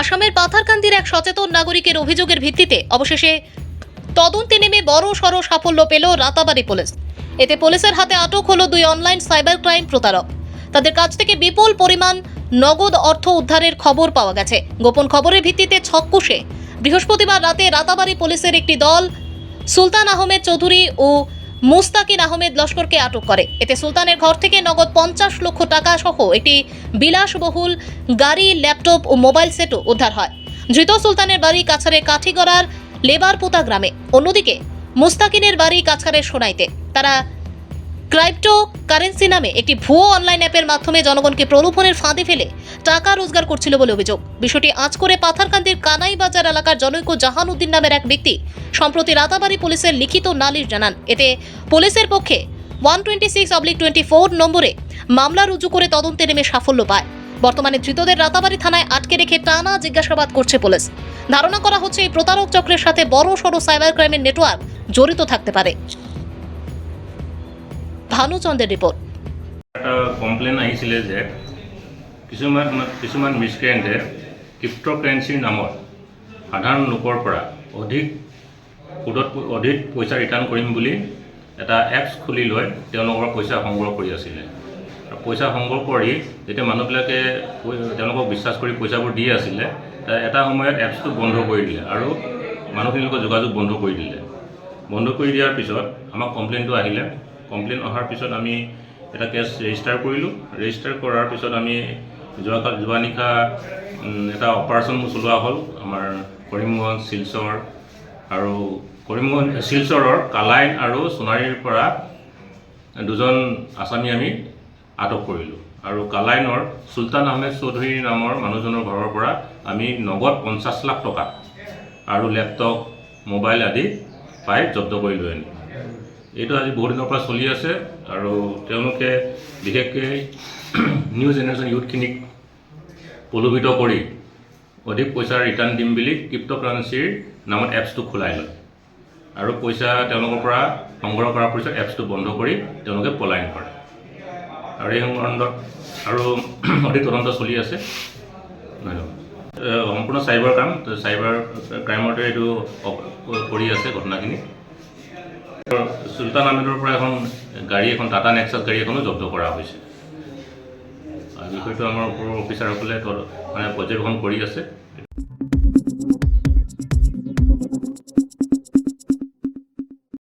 আসামের পাথারকান্দির এক সচেতন নাগরিকের অভিযোগের ভিত্তিতে অবশেষে তদন্তে নেমে বড় সড় সাফল্য পেল রাতাবাড়ি পুলিশ। এতে পুলিশের হাতে আটক হলো দুই অনলাইন সাইবার ক্রাইম প্রতারক। তাদের কাছ থেকে বিপুল পরিমাণ নগদ অর্থ উদ্ধারের খবর পাওয়া গেছে। গোপন খবরের ভিত্তিতে ছক্কুশে বৃহস্পতিবার রাতে রাতাবাড়ি পুলিশের একটি দল সুলতান আহমেদ চৌধুরী ও মুস্তাকিন আহমেদ লস্করকে আটক করে। এতে সুলতানের ঘর থেকে নগদ পঞ্চাশ লক্ষ টাকা সহ একটি বিলাসবহুল গাড়ি, ল্যাপটপ ও মোবাইল সেটও উদ্ধার হয়। ধৃত সুলতানের বাড়ি কাছারে কাঠিগড়ার লেবারপোতা গ্রামে। অন্যদিকে মুস্তাকিনের বাড়ি কাছারে সোনাইতে। তারা ক্রাইপ্টো কারেন্সি নামে একটি ভুয়ো অনলাইন অ্যাপের মাধ্যমে জনগণকে প্রলোভনের ফাঁদে ফেলে টাকা রোজগার করছিল বলে অভিযোগ। বিষয়টি আজ করে পাথারকান্দির কানাই বাজার এলাকার জনৈক জাহান উদ্দিন নামের এক ব্যক্তি সম্প্রতি রাতাবাড়ি পুলিশের লিখিত নালিশ জানান। এতে পুলিশের পক্ষে one twenty six oblique twenty four নম্বরে মামলা রুজু করে তদন্তে নেমে সাফল্য পায়। বর্তমানে ধৃতদের রাতাবাড়ি থানায় আটকে রেখে টানা জিজ্ঞাসাবাদ করছে পুলিশ। ধারণা করা হচ্ছে এই প্রতারক চক্রের সাথে বড় সড় সাইবার ক্রাইমের নেটওয়ার্ক জড়িত থাকতে পারে। ভানুচন্দ্রের রিপোর্ট। এটা কমপ্লেইন আহিছিলে যে কিছুমান কিছুমান মিছক্ৰেণ্টে ক্ৰিপ্ট'কাৰেঞ্চিৰ নামত সাধাৰণ লোকৰ পৰা অধিক সুদত অধিক পইচা ৰিটাৰ্ণ কৰিম বুলি এটা এপছ খুলি লৈ তেওঁলোকৰ পইচা সংগ্ৰহ কৰি আছিলে। আৰু পইচা সংগ্ৰহ কৰি যেতিয়া মানুহবিলাকে তেওঁলোকক বিশ্বাস কৰি পইচাবোৰ দি আছিলে এটা সময়ত এপছটো বন্ধ কৰি দিলে আৰু মানুহখিনিৰ লগত যোগাযোগ বন্ধ কৰি দিলে। বন্ধ কৰি দিয়াৰ পিছত আমাক কমপ্লেইনটো আহিলে। কমপ্লেইন অহাৰ পিছত আমি এটা কেছ ৰেজিষ্টাৰ কৰিলোঁ। ৰেজিষ্টাৰ কৰাৰ পিছত আমি যোৱাকাল যোৱা নিশা এটা অপাৰেশ্যন চলোৱা হ'ল। আমাৰ কৰিমগঞ্জ শিলচৰ আৰু কৰিমগঞ্জ শিলচৰৰ কালাইন আৰু সোণাৰীৰ পৰা দুজন আছামী আমি আটক কৰিলোঁ। আৰু কালাইনৰ চুলতান আহমেদ চৌধুৰী নামৰ মানুহজনৰ ঘৰৰ পৰা আমি নগদ পঞ্চাছ লাখ টকা আৰু লেপটপ মোবাইল আদি পাই জব্দ কৰি লৈ আনিলোঁ এইটো আজি বহু দিনৰ পৰা চলি আছে আৰু তেওঁলোকে বিশেষকৈ নিউ জেনেৰেশ্যন ইউথখিনিক প্ৰলোভিত কৰি অধিক পইচা ৰিটাৰ্ণ দিম বুলি ক্ৰিপ্ট'কাৰেঞ্চিৰ নামত এপছটো খোলাই লয়। আৰু পইচা তেওঁলোকৰ পৰা সংগ্ৰহ কৰাৰ পিছত এপছটো বন্ধ কৰি তেওঁলোকে পলায়ন কৰে। আৰু এই সম্বন্ধত আৰু অধিক তদন্ত চলি আছে। সম্পূৰ্ণ চাইবাৰ কাম চাইবাৰ ক্ৰাইমতে এইটো কৰি আছে ঘটনাখিনি। চুলতান আহমেদৰ পৰা এখন গাড়ী এখন টাটা নেক্সাছ গাড়ী এখনো জব্দ কৰা হৈছে। বিষয়টো আমাৰ ওপৰৰ অফিচাৰসকলে মানে পৰ্যবেক্ষণ কৰি আছে।